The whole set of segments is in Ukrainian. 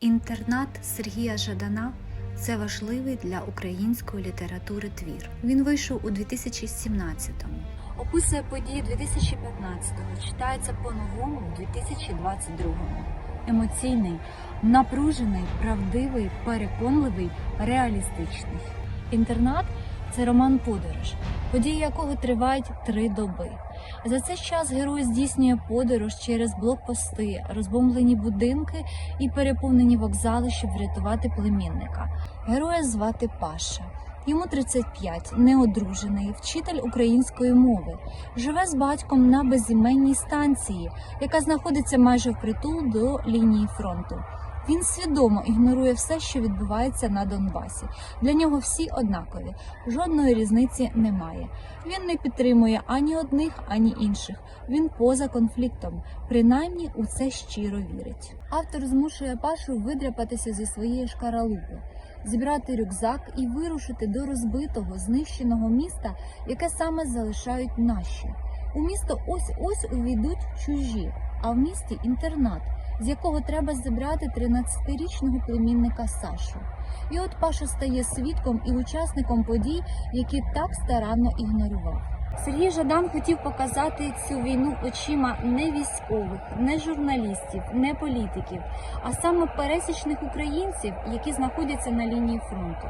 Інтернат Сергія Жадана це важливий для української літератури твір. Він вийшов у 2017-му. Описує події 2015-го, читається по-новому у 2022-му. Емоційний, напружений, правдивий, переконливий, реалістичний. Інтернат це роман подорож, події якого тривають три доби. За цей час герой здійснює подорож через блокпости, розбомблені будинки і переповнені вокзали, щоб врятувати племінника. Героя звати Паша. Йому 35, неодружений, вчитель української мови. Живе з батьком на безіменній станції, яка знаходиться майже впритул до лінії фронту. Він свідомо ігнорує все, що відбувається на Донбасі. Для нього всі однакові, жодної різниці немає. Він не підтримує ані одних, ані інших. Він поза конфліктом, принаймні у це щиро вірить. Автор змушує Пашу видряпатися зі своєї шкаралупи, зібрати рюкзак і вирушити до розбитого, знищеного міста, яке саме залишають наші. У місто ось ось увійдуть чужі, а в місті інтернат з якого треба забрати 13-річного племінника Сашу. І от Паша стає свідком і учасником подій, які так старанно ігнорував. Сергій Жадан хотів показати цю війну очима не військових, не журналістів, не політиків, а саме пересічних українців, які знаходяться на лінії фронту.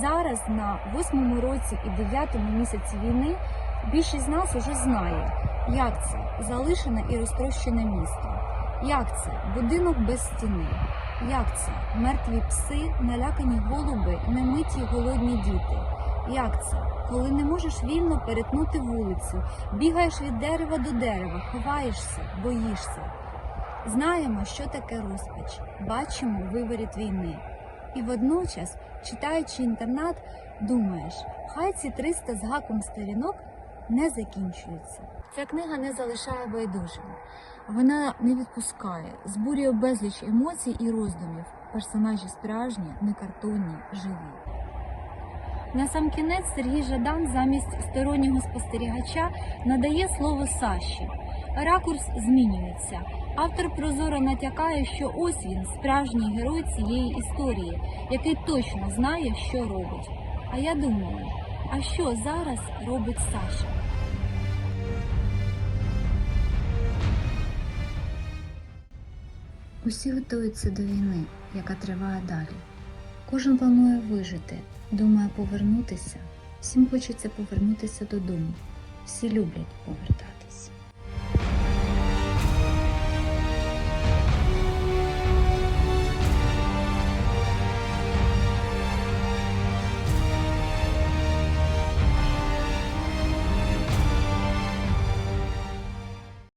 Зараз, на восьмому році і дев'ятому місяці війни, більшість з нас уже знає, як це залишене і розтрощене місто. Як це будинок без стіни? Як це мертві пси, налякані голуби, немиті голодні діти? Як це, коли не можеш вільно перетнути вулицю, бігаєш від дерева до дерева, ховаєшся, боїшся? Знаємо, що таке розпач, бачимо виворіт війни. І водночас, читаючи інтернат, думаєш, хай ці 300 з гаком сторінок не закінчуються. Ця книга не залишає байдужим. Вона не відпускає, збурює безліч емоцій і роздумів. Персонажі справжні, не картонні, живі. На сам кінець Сергій Жадан замість стороннього спостерігача надає слово Саші. Ракурс змінюється. Автор прозоро натякає, що ось він, справжній герой цієї історії, який точно знає, що робить. А я думаю, а що зараз робить Саша? Усі готуються до війни, яка триває далі. Кожен планує вижити, думає повернутися. Всім хочеться повернутися додому. Всі люблять повертати.